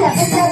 la fecha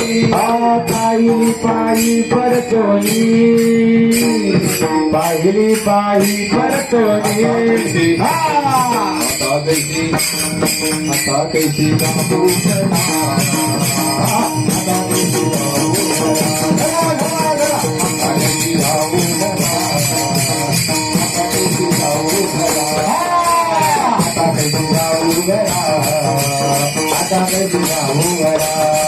पाहिली पायी परतोनी पाहिली पायी परतोनी आता कैसी आता कैसी दादू आता कैसी आता कैसी